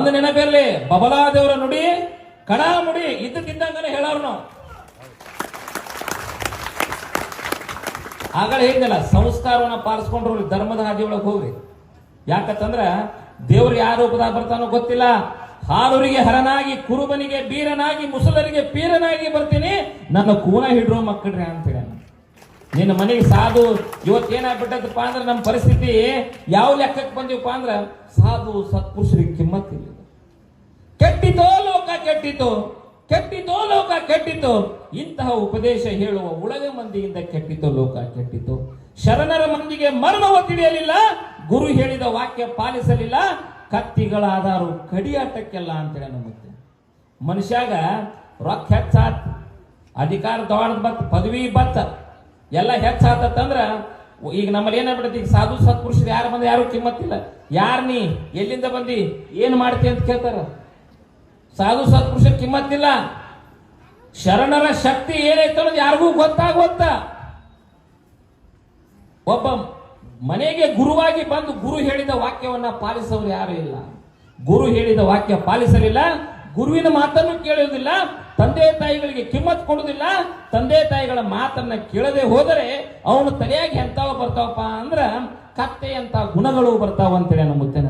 ಒಂದು ನೆನಪಿರಲಿ, ಬಬಲಾದೇವರ ನುಡಿ, ಕಡಾ ಮುಡಿ ಇದ್ದಕ್ಕಿದ್ದಂಗನೆ ಹೇಳೋರು ನಾವು ಆಗಲೇ ಹೇಳಿದಲ್ಲ ಸಂಸ್ಕಾರವನ್ನ ಪಾಲಿಸ್ಕೊಂಡ್ರು ಧರ್ಮದ ಹಾದಿ ಒಳಗೆ ಹೋಗ್ರಿ. ಯಾಕಂತಂದ್ರ, ದೇವ್ರು ಯಾವ ರೂಪದಾಗ ಬರ್ತಾನೋ ಗೊತ್ತಿಲ್ಲ. ಹಾಲೂರಿಗೆ ಹರನಾಗಿ, ಕುರುಬನಿಗೆ ಬೀರನಾಗಿ, ಮುಸಲರಿಗೆ ಪೀರನಾಗಿ ಬರ್ತೀನಿ. ನನ್ನ ಕೂನ ಹಿಡ್ರೋ ಮಕ್ಕಳ್ರಿ ಅಂತೇಳಿ. ನಿನ್ನ ಮನೆಗೆ ಸಾಧು ಇವತ್ತು ಏನಾಗ್ಬಿಟ್ಟದಪ್ಪ ಅಂದ್ರೆ ನಮ್ಮ ಪರಿಸ್ಥಿತಿ ಯಾವ ಲೆಕ್ಕಕ್ಕೆ ಬಂದಿವಪ್ಪ ಅಂದ್ರೆ ಸಾಧು ಸತ್ಪುರುಷರಿಗೆ ಕಿಮ್ಮತ್ತಿಲ್ಲ ಕೆಟ್ಟಿತೋ ಲೋಕ, ಕೆಟ್ಟಿತು. ಕೆಟ್ಟಿತೋ ಲೋಕ, ಕೆಟ್ಟಿತು. ಇಂತಹ ಉಪದೇಶ ಹೇಳುವ ಉಳಗ ಮಂದಿಯಿಂದ ಕೆಟ್ಟಿತು ಲೋಕ, ಕೆಟ್ಟಿತು. ಶರಣರ ಮಂದಿಗೆ ಮರ್ಮವ ತಿಳಿಯಲಿಲ್ಲ. ಗುರು ಹೇಳಿದ ವಾಕ್ಯ ಪಾಲಿಸಲಿಲ್ಲ. ಕತ್ತಿಗಳಾದಾರು ಕಡಿಯಾಟಕ್ಕೆಲ್ಲ ಅಂತೇಳಿ ನಮಗೆ ಮನುಷ್ಯಾಗ ರೊಕ್ಕ ಹೆಚ್ಚಾತ್, ಅಧಿಕಾರ ದೊಡ್ಡ ಬತ್, ಪದವಿ ಬತ್ತ ಎಲ್ಲ ಹೆಚ್ಚಾತಂದ್ರ ಈಗ ನಮ್ಮಲ್ಲಿ ಏನಾಗ್ಬಿಡುತ್ತೆ ಈಗ ಸಾಧು ಸತ್ಪುರುಷರು ಯಾರು ಬಂದ ಯಾರು ಕಿಮ್ಮತ್ತಿಲ್ಲ. ಯಾರು ನೀ? ಎಲ್ಲಿಂದ ಬಂದಿ? ಏನ್ ಮಾಡ್ತಿ ಅಂತ ಕೇಳ್ತಾರ. ಸಾಧು ಸತ್ಪುರುಷರು ಕಿಮ್ಮತ್ತಿಲ್ಲ. ಶರಣರ ಶಕ್ತಿ ಏನೈತೆ ಅನ್ನೋದು ಯಾರಿಗೂ ಗೊತ್ತಾಗುವಂತ ಒಬ್ಬ ಮನೆಗೆ ಗುರುವಾಗಿ ಬಂದು ಗುರು ಹೇಳಿದ ವಾಕ್ಯವನ್ನ ಪಾಲಿಸೋರು ಯಾರು ಇಲ್ಲ. ಗುರು ಹೇಳಿದ ವಾಕ್ಯ ಪಾಲಿಸಲಿಲ್ಲ. ಗುರುವಿನ ಮಾತನ್ನು ಕೇಳುವುದಿಲ್ಲ, ತಂದೆ ತಾಯಿಗಳಿಗೆ ಕಿಮ್ಮತ್ ಕೊಡುವುದಿಲ್ಲ, ತಂದೆ ತಾಯಿಗಳ ಮಾತನ್ನ ಕೇಳದೆ ಹೋದರೆ ಅವನು ತಲೆಯಾಗಿ ಎಂತಾವ ಬರ್ತಾವಪ್ಪ ಅಂದ್ರ ಕತ್ತೆಯಂತ ಗುಣಗಳು ಬರ್ತಾವ ಅಂತೇಳಿ ನಮ್ಮ ಮುತ್ತೆ